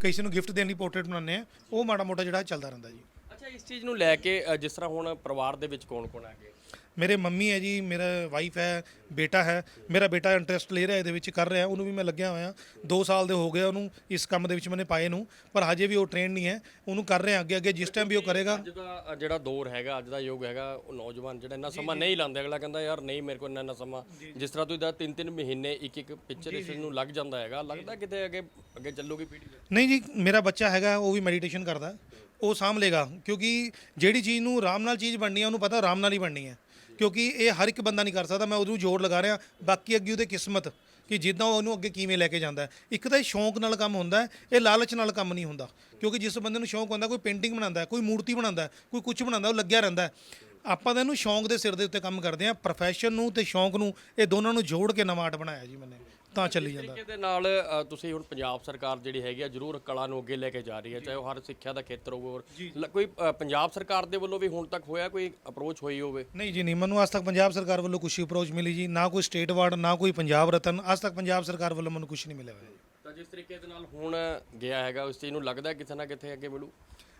ਕਿਸੇ ਨੂੰ ਗਿਫਟ ਦੇਣ ਲਈ ਪੋਰਟਰੇਟ ਬਣਾਉਂਦੇ ਆ। ਉਹ ਮਾੜਾ ਮੋਟਾ ਜਿਹੜਾ ਚੱਲਦਾ ਰਹਿੰਦਾ ਜੀ। ਅੱਛਾ ਇਸ ਚੀਜ਼ ਨੂੰ ਲੈ ਕੇ ਅ, ਜਿਸ ਤਰ੍ਹਾਂ ਹੁਣ ਪਰਿਵਾਰ ਦੇ ਵਿੱਚ ਕੌਣ ਕੌਣ ਹੈਗੇ ਮੇਰੇ ਮੰਮੀ ਹੈ ਜੀ ਮੇਰਾ ਵਾਈਫ ਹੈ ਬੇਟਾ ਹੈ ਮੇਰਾ ਬੇਟਾ ਇੰਟਰਸਟ ਲੈ ਰਿਹਾ ਇਹਦੇ ਵਿੱਚ ਕਰ ਰਿਹਾ ਉਹਨੂੰ ਵੀ ਮੈਂ ਲੱਗਿਆ ਹੋਇਆ। 2 ਸਾਲ ਦੇ ਹੋ ਗਏ ਉਹਨੂੰ ਇਸ ਕੰਮ ਦੇ ਵਿੱਚ ਮੈंने ਪਾਏ ਨੂੰ ਪਰ ਹਜੇ ਵੀ ਉਹ ਟ੍ਰੇਨ ਨਹੀਂ ਹੈ। ਉਹਨੂੰ ਕਰ ਰਿਹਾ ਅੱਗੇ ਅੱਗੇ ਜਿਸ ਟਾਈਮ ਵੀ ਉਹ ਕਰੇਗਾ। ਅੱਜ ਦਾ ਅ, ਜਿਹੜਾ ਦੌਰ ਹੈਗਾ ਅੱਜ ਦਾ ਯੁੱਗ ਹੈਗਾ ਉਹ ਨੌਜਵਾਨ ਜਿਹੜਾ ਇੰਨਾ ਸਮਾਂ ਨਹੀਂ ਲਾਉਂਦੇ ਅਗਲਾ ਕਹਿੰਦਾ ਯਾਰ ਨਹੀਂ ਮੇਰੇ ਕੋਲ ਇੰਨਾ ਇੰਨਾ ਸਮਾਂ। ਜਿਸ ਤਰ੍ਹਾਂ ਤੁਸੀਂ ਦਾ ਤਿੰਨ ਤਿੰਨ ਮਹੀਨੇ ਇੱਕ ਇੱਕ ਪਿਕਚਰ ਇਸ ਨੂੰ ਲੱਗ ਜਾਂਦਾ ਹੈਗਾ। ਲੱਗਦਾ ਕਿਤੇ ਅੱਗੇ ਅੱਗੇ ਚੱਲੂਗੀ ਪੀੜ੍ਹੀ ਨਹੀਂ ਜੀ ਮੇਰਾ ਬੱਚਾ ਹੈਗਾ ਉਹ ਵੀ ਮੈਡੀਟੇਸ਼ਨ ਕਰਦਾ। ਉਹ ਸਾਂਭ ਲੇਗਾ। ਕਿਉਂਕਿ ਜਿਹੜੀ ਚੀਜ਼ ਨੂੰ ਆਰਾਮ ਨਾਲ ਚੀਜ਼ ਬਣਨੀ ਹੈ ਉਹਨੂੰ ਪਤਾ ਆਰਾਮ ਨਾਲ ਹੀ ਬਣਨੀ ਹੈ। ਕਿਉਂਕਿ ਇਹ ਹਰ ਇੱਕ ਬੰਦਾ ਨਹੀਂ ਕਰ ਸਕਦਾ। ਮੈਂ ਉਹਨੂੰ ਜੋਰ ਲਗਾ ਰਿਹਾ। ਬਾਕੀ ਅੱਗੇ ਉਹਦੇ ਕਿਸਮਤ, ਕਿ ਜਿੱਦਾਂ ਉਹ ਉਹਨੂੰ ਅੱਗੇ ਕਿਵੇਂ ਲੈ ਕੇ ਜਾਂਦਾ ਇੱਕ ਤਾਂ ਇਹ ਸ਼ੌਂਕ ਨਾਲ ਕੰਮ ਹੁੰਦਾ ਇਹ ਲਾਲਚ ਨਾਲ ਕੰਮ ਨਹੀਂ ਹੁੰਦਾ। ਕਿਉਂਕਿ ਜਿਸ ਬੰਦੇ ਨੂੰ ਸ਼ੌਂਕ ਹੁੰਦਾ, ਕੋਈ ਪੇਂਟਿੰਗ ਬਣਾਉਂਦਾ ਕੋਈ ਮੂਰਤੀ ਬਣਾਉਂਦਾ ਕੋਈ ਕੁਝ ਬਣਾਉਂਦਾ ਉਹ ਲੱਗਿਆ ਰਹਿੰਦਾ ਆਪਾਂ ਤਾਂ ਇਹਨੂੰ ਸ਼ੌਂਕ ਦੇ ਸਿਰ ਦੇ ਉੱਤੇ ਕੰਮ ਕਰਦੇ ਹਾਂ। ਪ੍ਰੋਫੈਸ਼ਨ ਨੂੰ ਤੇ ਸ਼ੌਂਕ ਨੂੰ, ਇਹ ਦੋਨਾਂ ਨੂੰ ਜੋੜ ਕੇ ਨਵਾਂ ਆਰਟ ਬਣਾਇਆ ਜੀ ਮੈਨੇ। ਤਾਂ ਚੱਲੀ ਜਾਂਦਾ। ਤਰੀਕੇ ਦੇ ਨਾਲ ਅ, ਤੁਸੀਂ ਹੁਣ ਪੰਜਾਬ ਸਰਕਾਰ ਜਿਹੜੀ ਹੈਗੀ ਆ ਜ਼ਰੂਰ ਕਲਾ ਨੂੰ ਅੱਗੇ ਲੈ ਕੇ ਜਾ ਰਹੀ ਹੈ ਚਾਹੇ ਉਹ ਹਰ ਸਿੱਖਿਆ ਦਾ ਖੇਤਰ ਹੋਵੇ ਹੋਰ। ਲ- ਕੋਈ ਅ, ਪੰਜਾਬ ਸਰਕਾਰ ਦੇ ਵੱਲੋਂ ਵੀ ਹੁਣ ਤੱਕ ਹੋਇਆ ਕੋਈ ਅਪਰੋਚ ਹੋਈ ਹੋਵੇ? ਨਹੀਂ ਜੀ ਨਹੀਂ ਮੈਨੂੰ ਅੱਜ ਤੱਕ ਪੰਜਾਬ ਸਰਕਾਰ ਵੱਲੋਂ ਕੁਛ ਅਪਰੋਚ ਮਿਲੀ ਜੀ। ਨਾ ਕੋਈ ਸਟੇਟ ਅਵਾਰਡ ਨਾ ਕੋਈ ਪੰਜਾਬ ਰਤਨ ਅੱਜ ਤੱਕ ਪੰਜਾਬ ਸਰਕਾਰ ਵੱਲੋਂ ਮੈਨੂੰ ਕੁਛ ਨਹੀਂ ਮਿਲਿਆ ਹੋਇਆ। ਜੀ ਤਾਂ ਜਿਸ ਤਰੀਕੇ ਦੇ ਨਾਲ ਹੁਣ ਗਿਆ ਹੈਗਾ ਉਸ ਚੀਜ਼ ਨੂੰ ਲੱਗਦਾ ਕਿਤੇ ਨਾ ਕਿਤੇ ਅੱਗੇ ਮਿਲੂ?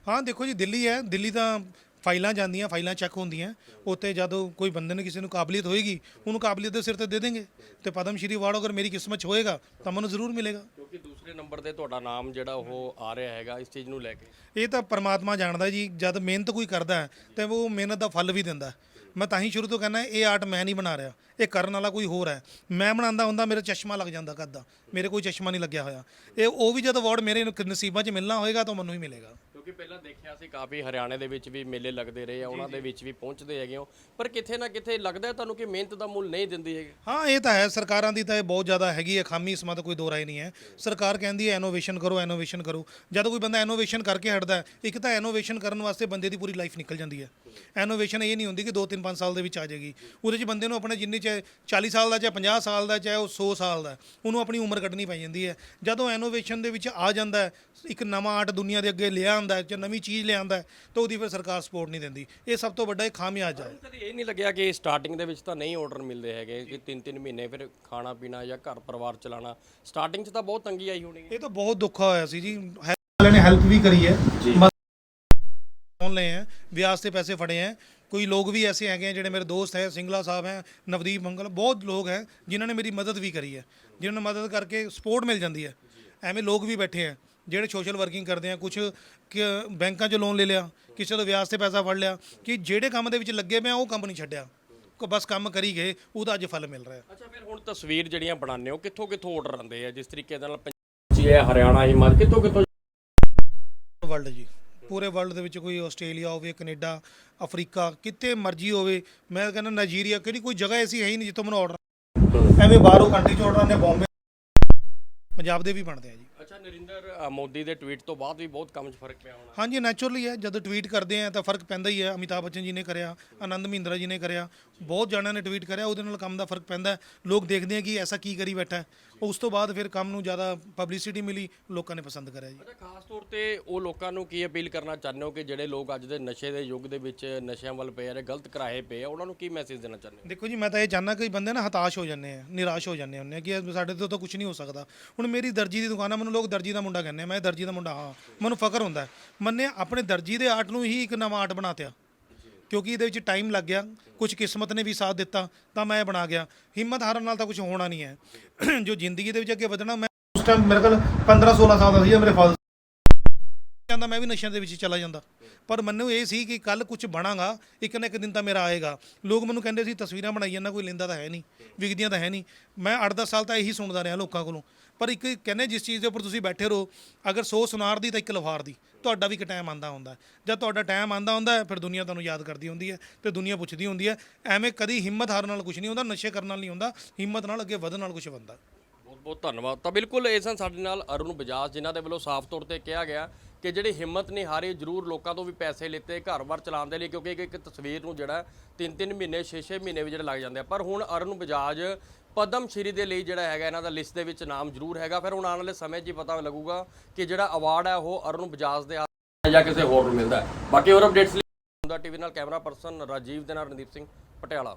ਹਾਂ ਦੇਖੋ ਜੀ ਦਿੱਲੀ ਹੈ। ਦਿੱਲੀ ਤਾਂ ਫਾਈਲਾਂ ਜਾਂਦੀਆਂ ਫਾਈਲਾਂ ਚੈੱਕ ਹੁੰਦੀਆਂ ਉੱਤੇ ਜਦੋਂ ਕੋਈ ਬੰਦੇ ਨੇ ਕਿਸੇ ਨੂੰ ਕਾਬਲੀਅਤ ਹੋਏਗੀ ਉਹਨੂੰ ਕਾਬਲੀਅਤ ਦੇ ਸਿਰ ਤੇ ਦੇ ਦੇਣਗੇ। ਤੇ ਪਦਮ ਸ਼੍ਰੀ ਅਵਾਰਡ ਅਗਰ ਮੇਰੀ ਕਿਸਮਤ 'ਚ ਹੋਏਗਾ ਤਾਂ ਮੈਨੂੰ ਜ਼ਰੂਰ ਮਿਲੇਗਾ। ਕਿਉਂਕਿ ਦੂਸਰੇ ਨੰਬਰ ਤੇ ਤੁਹਾਡਾ ਨਾਮ ਜਿਹੜਾ ਉਹ ਆ ਰਿਹਾ ਹੈਗਾ ਇਸ ਚੀਜ਼ ਨੂੰ ਲੈ ਕੇ। ਇਹ ਤਾਂ ਪਰਮਾਤਮਾ ਜਾਣਦਾ ਜੀ ਜਦ ਮਿਹਨਤ ਕੋਈ ਕਰਦਾ ਤੇ ਉਹ ਮਿਹਨਤ ਦਾ ਫਲ ਵੀ ਦਿੰਦਾ। ਮੈਂ ਤਾਂ ਹੀ ਸ਼ੁਰੂ ਤੋਂ ਕਹਿੰਦਾ ਇਹ ਆਰਟ ਮੈਂ ਨਹੀਂ ਬਣਾ ਰਿਹਾ। ਇਹ ਕਰਨ ਵਾਲਾ ਕੋਈ ਹੋਰ ਹੈ। ਮੈਂ ਬਣਾਉਂਦਾ ਹੁੰਦਾ ਮੇਰਾ ਚਸ਼ਮਾ ਲੱਗ ਜਾਂਦਾ ਕੱਦਾ ਮੇਰੇ ਕੋਈ ਚਸ਼ਮਾ ਨਹੀਂ ਲੱਗਿਆ ਹੋਇਆ। ਇਹ ਉਹ ਵੀ ਜਦ ਅਵਾਰਡ ਮੇਰੇ ਨਸੀਬਾਂ 'ਚ ਮਿਲਣਾ ਹੋਏਗਾ ਤਾਂ ਮੈਨੂੰ ਹੀ ਮਿਲੇਗਾ। ਕਿਉਂਕਿ ਪਹਿਲਾਂ ਦੇਖਿਆ ਸੀ ਕਾਫੀ ਹਰਿਆਣੇ ਦੇ ਵਿੱਚ ਵੀ ਮੇਲੇ ਲੱਗਦੇ ਰਹੇ ਆ ਉਹਨਾਂ ਦੇ ਵਿੱਚ ਵੀ ਪਹੁੰਚਦੇ ਹੈਗੇ ਹੋ। ਪਰ ਕਿਥੇ ਨਾ ਕਿਥੇ ਲੱਗਦਾ ਹੈ ਤੁਹਾਨੂੰ ਕਿ ਮਿਹਨਤ ਦਾ ਮੁੱਲ ਨਹੀਂ ਦਿੰਦੀ ਹੈਗੀ। ਹਾਂ ਇਹ ਤਾਂ ਹੈ ਸਰਕਾਰਾਂ ਦੀ ਤਾਂ ਇਹ ਬਹੁਤ ਜ਼ਿਆਦਾ ਹੈਗੀ ਹੈ ਖਾਮੀ ਇਸ ਮਾ ਤਾਂ ਕੋਈ ਦੋ ਰਾਏ ਨਹੀਂ ਹੈ। ਸਰਕਾਰ ਕਹਿੰਦੀ ਹੈ ਇਨੋਵੇਸ਼ਨ ਕਰੋ ਇਨੋਵੇਸ਼ਨ ਕਰੋ। ਜਦ ਕੋਈ ਬੰਦਾ ਇਨੋਵੇਸ਼ਨ ਕਰਕੇ ਹਟਦਾ ਹੈ, ਇੱਕ ਤਾਂ ਇਨੋਵੇਸ਼ਨ ਕਰਨ ਵਾਸਤੇ ਬੰਦੇ ਦੀ ਪੂਰੀ ਲਾਈਫ ਨਿਕਲ ਜਾਂਦੀ ਹੈ। ਇਨੋਵੇਸ਼ਨ ਇਹ ਨਹੀਂ ਹੁੰਦੀ ਕਿ 2 3 5 ਸਾਲ ਦੇ ਵਿੱਚ ਆ ਜਾਏਗੀ। ਉਹਦੇ 'ਚ ਬੰਦੇ ਨੂੰ ਆਪਣੇ ਜਿੰਨੀ ਚਾਹੇ 40 ਸਾਲ ਦਾ ਚਾਹੇ 50 ਸਾਲ ਦਾ ਚਾਹੇ ਉਹ 100 ਸਾਲ ਦਾ ਉਹਨੂੰ ਆਪਣੀ ਉਮਰ ਕੱਢਣੀ ਪੈ ਜਾਂਦੀ ਹੈ। ਜਦੋਂ ਇਨੋਵੇਸ਼ਨ ਦੇ ਵਿੱਚ ਆ ਜਾਂਦਾ ਹੈ ਇੱਕ ਨਵਾਂ ਆਰਟ ਦੁਨੀਆ ਦੇ ਅੱਗੇ ਲਿਆ ਆਉਂਦਾ ਹੈ ਜਾਂ ਨਵੀਂ ਚੀਜ਼ ਲਿਆਉਂਦਾ ਹੈ ਤਾਂ ਉਹਦੀ ਫਿਰ ਸਰਕਾਰ ਸਪੋਰਟ ਨਹੀਂ ਦਿੰਦੀ। ਇਹ ਸਭ ਤੋਂ ਵੱਡਾ ਇੱਕ ਖਾਮਿਆਜਾ ਹੈ ਕਦੇ ਇਹ ਨਹੀਂ ਲੱਗਿਆ ਕਿ ਸਟਾਰਟਿੰਗ ਦੇ ਵਿੱਚ ਤਾਂ ਨਹੀਂ ਆਰਡਰ ਮਿਲਦੇ ਹੈਗੇ ਕਿ 3-3 ਮਹੀਨੇ ਫਿਰ ਖਾਣਾ ਪੀਣਾ ਜਾਂ ਘਰ ਪਰਿਵਾਰ ਚਲਾਉਣਾ। ਸਟਾਰਟਿੰਗ 'ਚ ਤਾਂ ਬਹੁਤ ਤੰਗੀ ਆਈ ਹੋਣੀ ਹੈ। ਇਹ ਤਾਂ ਬਹੁਤ ਦੁੱਖਾ ਹੋਇਆ ਸੀ ਜੀ। ਹੈਲਪ ਵਾਲਿਆਂ ਨੇ ਹੈਲਪ ਵੀ ਕਰੀ ਹੈ। ਲੋਨ ਲਏ ਹੈ ਵਿਆਜ ਤੇ ਪੈਸੇ ਫੜੇ ਹੈ। ਕੋਈ ਲੋਕ ਵੀ ਐਸੇ ਹੈਗੇ ਹੈ ਜਿਹੜੇ ਮੇਰੇ ਦੋਸਤ ਹੈ ਸਿੰਗਲਾ ਸਾਹਿਬ ਹੈ ਨਵਦੀਪ ਮੰਗਲ ਬਹੁਤ ਲੋਕ ਹੈ ਜਿਨ੍ਹਾਂ ਨੇ ਮੇਰੀ ਮਦਦ ਵੀ ਕਰੀ ਹੈ। ਜਿਨ੍ਹਾਂ ਨੇ ਮਦਦ ਕਰਕੇ ਸਪੋਰਟ ਮਿਲ ਜਾਂਦੀ ਹੈ। ਐਵੇਂ ਲੋਕ ਵੀ ਬੈਠੇ ਹੈ। ਜਿਹੜੇ ਸੋਸ਼ਲ ਵਰਕਿੰਗ ਕਰਦੇ ਆ ਕੁਝ ਬੈਂਕਾਂ 'ਚ ਲੋਨ ਲੈ ਲਿਆ ਕਿਸੇ ਤੋਂ ਵਿਆਜ ਤੇ ਪੈਸਾ ਫੜ ਲਿਆ ਕਿ ਜਿਹੜੇ ਕੰਮ ਦੇ ਵਿੱਚ ਲੱਗੇ ਮੈਂ ਉਹ ਕੰਮ ਨਹੀਂ ਛੱਡਿਆ। ਕੋ ਬਸ ਕੰਮ ਕਰੀ ਗਏ ਉਹਦਾ ਅੱਜ ਫਲ ਮਿਲ ਰਿਹਾ। ਅੱਛਾ ਫਿਰ ਹੁਣ ਤਸਵੀਰ ਜਿਹੜੀਆਂ ਬਣਾਉਂਦੇ ਹੋ ਕਿੱਥੋਂ ਕਿੱਥੋਂ ਆਰਡਰ ਆਉਂਦੇ ਆ ਜਿਸ ਤਰੀਕੇ ਨਾਲ ਪੰਜਾਬ ਹੈ ਹਰਿਆਣਾ ਹਿਮਾਚਲ ਕਿੱਥੋਂ ਕਿੱਥੋਂ ਵਰਲਡ ਜੀ ਪੂਰੇ ਵਰਲਡ ਦੇ ਵਿੱਚ ਕੋਈ ਆਸਟ੍ਰੇਲੀਆ ਹੋਵੇ ਕੈਨੇਡਾ ਅਫਰੀਕਾ ਕਿਤੇ ਮਰਜ਼ੀ ਹੋਵੇ ਮੈਂ ਕਹਿੰਦਾ ਨਾਈਜੀਰੀਆ ਕਿਹੜੀ ਕੋਈ ਜਗ੍ਹਾ ਐਸੀ ਹੈ ਹੀ ਨਹੀਂ ਜਿੱਥੋਂ ਮੈਨੂੰ ਆਰਡਰ ਐਵੇਂ ਬਾਹਰੋਂ ਕੰਟਰੀ ਚ ਆਰਡਰ ਆਉਂਦੇ ਬੰਬੇ ਪੰਜਾਬ ਦੇ ਵੀ ਬਣਦੇ ਆ ਜੀ। ਅੱਛਾ ਨਰਿੰਦਰ ਅ, ਮੋਦੀ ਦੇ ਟਵੀਟ ਤੋਂ ਬਾਅਦ ਵੀ ਬਹੁਤ ਕੰਮ 'ਚ ਫ਼ਰਕ ਪਿਆ ਹੋਣਾ ਹਾਂਜੀ ਨੈਚੁਰਲੀ ਹੈ ਜਦੋਂ ਟਵੀਟ ਕਰਦੇ ਆ ਤਾਂ ਫ਼ਰਕ ਪੈਂਦਾ ਹੀ ਹੈ ਅਮਿਤਾਭ ਬੱਚਨ ਜੀ ਨੇ ਕਰਿਆ ਆਨੰਦ ਮਹਿੰਦਰਾ ਜੀ ਨੇ ਕਰਿਆ ਬਹੁਤ ਜਣਿਆਂ ਨੇ ਟਵੀਟ ਕਰਿਆ ਉਹਦੇ ਨਾਲ ਕੰਮ ਦਾ ਫ਼ਰਕ ਪੈਂਦਾ ਹੈ। ਲੋਕ ਦੇਖਦੇ ਆ ਕਿ ਐਸਾ ਕੀ ਕਰੀ ਬੈਠਾ ਹੈ। ਉਸ ਤੋਂ ਬਾਅਦ ਫਿਰ ਕੰਮ ਨੂੰ ਜ਼ਿਆਦਾ ਪਬਲਿਸਿਟੀ ਮਿਲੀ ਲੋਕਾਂ ਨੇ ਪਸੰਦ ਕਰਿਆ ਜੀ। ਅੱਛਾ ਖਾਸ ਤੌਰ ਤੇ ਉਹ ਲੋਕਾਂ ਨੂੰ ਕੀ ਅਪੀਲ ਕਰਨਾ ਚਾਹੁੰਦੇ ਹੋ ਕਿ ਜਿਹੜੇ ਲੋਕ ਅੱਜ ਦੇ ਨਸ਼ੇ ਦੇ ਯੁੱਗ ਦੇ ਵਿੱਚ ਨਸ਼ਿਆਂ ਵੱਲ ਪਏ ਆ ਗਲਤ ਕਰਾਏ ਪਏ ਆ ਉਹਨਾਂ ਨੂੰ ਕੀ ਮੈਸੇਜ ਦੇਣਾ ਚਾਹੁੰਦੇ ਹੋ? ਦੇਖੋ ਜੀ ਮੈਂ ਤਾਂ ਇਹ ਚਾਹੁੰਦਾ ਕਿ ਬੰਦੇ ਨਾ ਹਤਾਸ਼ ਹੋ ਜਾਂਦੇ ਆ ਨਿਰਾਸ਼ ਹੋ ਜਾਂਦੇ ਹੁੰਦੇ ਆ ਕਿ ਸਾਡੇ ਤੋਂ ਤਾਂ ਕੁਝ ਨਹੀਂ ਹੋ ਸਕਦਾ। ਹੁਣ ਮੇਰੀ ਦਰਜੀ ਦੀ ਦੁਕਾਨ ਆ ਮੈਨੂੰ ਲੋਕ ਦਰਜੀ ਦਾ ਮੁੰਡਾ ਕਹਿੰਦੇ ਆ ਮੈਂ ਦਰਜੀ ਦਾ ਮੁੰਡਾ ਹਾਂ ਮੈਨੂੰ ਫਖਰ ਹੁੰਦਾ ਹੈ। ਮੈਨੇ ਆਪਣੇ ਦਰਜੀ ਦੇ ਆਰਟ ਨੂੰ ਹੀ ਇੱਕ ਨਵਾਂ ਆਰਟ ਬਣਾਤਿਆ ਕਿਉਂਕਿ ਇਹਦੇ ਵਿੱਚ ਟਾਈਮ ਲੱਗ ਗਿਆ ਕੁਝ ਕਿਸਮਤ ਨੇ ਵੀ ਸਾਥ ਦਿੱਤਾ, ਤਾਂ ਮੈਂ ਬਣਾ ਗਿਆ। ਹਿੰਮਤ ਹਾਰਨ ਨਾਲ ਤਾਂ ਕੁਝ ਹੋਣਾ ਨਹੀਂ ਹੈ। ਜੋ ਜ਼ਿੰਦਗੀ ਦੇ ਵਿੱਚ ਅੱਗੇ ਵਧਣਾ, ਮੈਂ ਉਸ ਟਾਈਮ ਮੇਰੇ ਕੋਲ 15 16 ਸਾਲ ਦਾ ਸੀ ਮੇਰੇ ਫਾਦਰ ਜਾਂਦਾ ਮੈਂ ਵੀ ਨਸ਼ਿਆਂ ਦੇ ਵਿੱਚ ਚਲਾ ਜਾਂਦਾ। ਪਰ ਮੈਨੂੰ ਇਹ ਸੀ ਕਿ ਕੱਲ ਕੁਝ ਬਣਾਂਗਾ, ਇੱਕ ਨਾ ਇੱਕ ਦਿਨ ਤਾਂ ਮੇਰਾ ਆਏਗਾ। ਲੋਕ ਮੈਨੂੰ ਕਹਿੰਦੇ ਸੀ, ਤਸਵੀਰਾਂ ਬਣਾਈ ਜਾਂਦਾ, ਕੋਈ ਲੈਂਦਾ ਤਾਂ ਹੈ ਨਹੀਂ, ਵਿਕਦੀਆਂ ਤਾਂ ਹੈ ਨਹੀਂ। ਮੈਂ 8-10 ਸਾਲ ਤਾਂ ਇਹੀ ਸੁਣਦਾ ਰਿਹਾ ਲੋਕਾਂ ਕੋਲੋਂ। ਪਰ ਇੱਕ ਕਹਿੰਦੇ ਜਿਸ ਚੀਜ਼ ਦੇ ਉੱਪਰ ਤੁਸੀਂ ਬੈਠੇ ਰਹੋ, ਅਗਰ 100 ਸੁਨਾਰ ਦੀ ਤਾਂ ਇੱਕ ਲਫਾਰ ਦੀ, ਤੁਹਾਡਾ ਵੀ ਇੱਕ ਟਾਈਮ ਆਂਦਾ ਹੁੰਦਾ। ਜਦ ਤੁਹਾਡਾ ਟਾਈਮ ਆਂਦਾ ਹੁੰਦਾ, ਫਿਰ ਦੁਨੀਆ ਤੁਹਾਨੂੰ ਯਾਦ ਕਰਦੀ ਹੁੰਦੀ ਹੈ ਤੇ ਦੁਨੀਆ ਪੁੱਛਦੀ ਹੁੰਦੀ ਹੈ। ਐਵੇਂ ਕਦੀ ਹਿੰਮਤ ਹਾਰਨ ਨਾਲ ਕੁਝ ਨਹੀਂ ਹੁੰਦਾ, ਨਸ਼ੇ ਕਰਨ ਨਾਲ ਨਹੀਂ ਹੁੰਦਾ, ਹਿੰਮਤ ਨਾਲ ਅੱਗੇ ਵਧਣ ਨਾਲ ਕੁਝ ਬਣਦਾ। ਬਹੁਤ ਧੰਨਵਾਦ। ਤਾਂ ਬਿਲਕੁਲ ਇਹ ਸਨ ਸਾਡੇ ਨਾਲ ਅਰੁਣ ਬਜਾਜ, ਜਿਨ੍ਹਾਂ ਦੇ ਵੱਲੋਂ ਸਾਫ਼ ਤੌਰ ਤੇ ਕਿਹਾ ਗਿਆ ਕਿ ਜਿਹੜੀ ਹਿੰਮਤ ਨਹੀਂ ਹਾਰੀ ਜ਼ਰੂਰ ਲੋਕਾਂ ਤੋਂ ਵੀ ਪੈਸੇ ਲਿੱਤੇ ਘਰ-ਬਾਰ ਚਲਾਉਣ ਦੇ ਲਈ, ਕਿਉਂਕਿ ਇੱਕ ਇੱਕ ਤਸਵੀਰ ਨੂੰ ਜਿਹੜਾ 3-3 ਮਹੀਨੇ 6-6 ਮਹੀਨੇ ਵੀ ਜਿਹੜੇ ਲੱਗ ਜਾਂਦੇ ਆ। ਪਰ ਹੁਣ ਅਰੁਣ ਬਜਾਜ ਪਦਮ ਸ਼੍ਰੀ ਦੇ ਲਈ ਜਿਹੜਾ ਹੈਗਾ, ਇਹਨਾਂ ਦਾ ਲਿਸਟ ਦੇ ਵਿੱਚ ਨਾਮ ਜ਼ਰੂਰ ਹੈਗਾ। ਫਿਰ ਹੁਣ ਆਉਣ ਵਾਲੇ ਸਮੇਂ 'ਚ ਹੀ ਪਤਾ ਲੱਗੂਗਾ ਕਿ ਜਿਹੜਾ ਅਵਾਰਡ ਹੈ ਉਹ ਅਰੁਣ ਬਜਾਜ ਦੇ ਹੱਥ ਜਾਂ ਕਿਸੇ ਹੋਰ ਨੂੰ ਮਿਲਦਾ ਬਾਕੀ ਹੋਰ ਅਪਡੇਟਸ ਲਈ ਹੁੰਦਾ ਟੀਵੀ ਨਾਲ ਕੈਮਰਾ ਪਰਸਨ ਰਾਜੀਵ, ਦੇ ਨਾਲ ਰਣਦੀਪ ਸਿੰਘ, ਪਟਿਆਲਾ।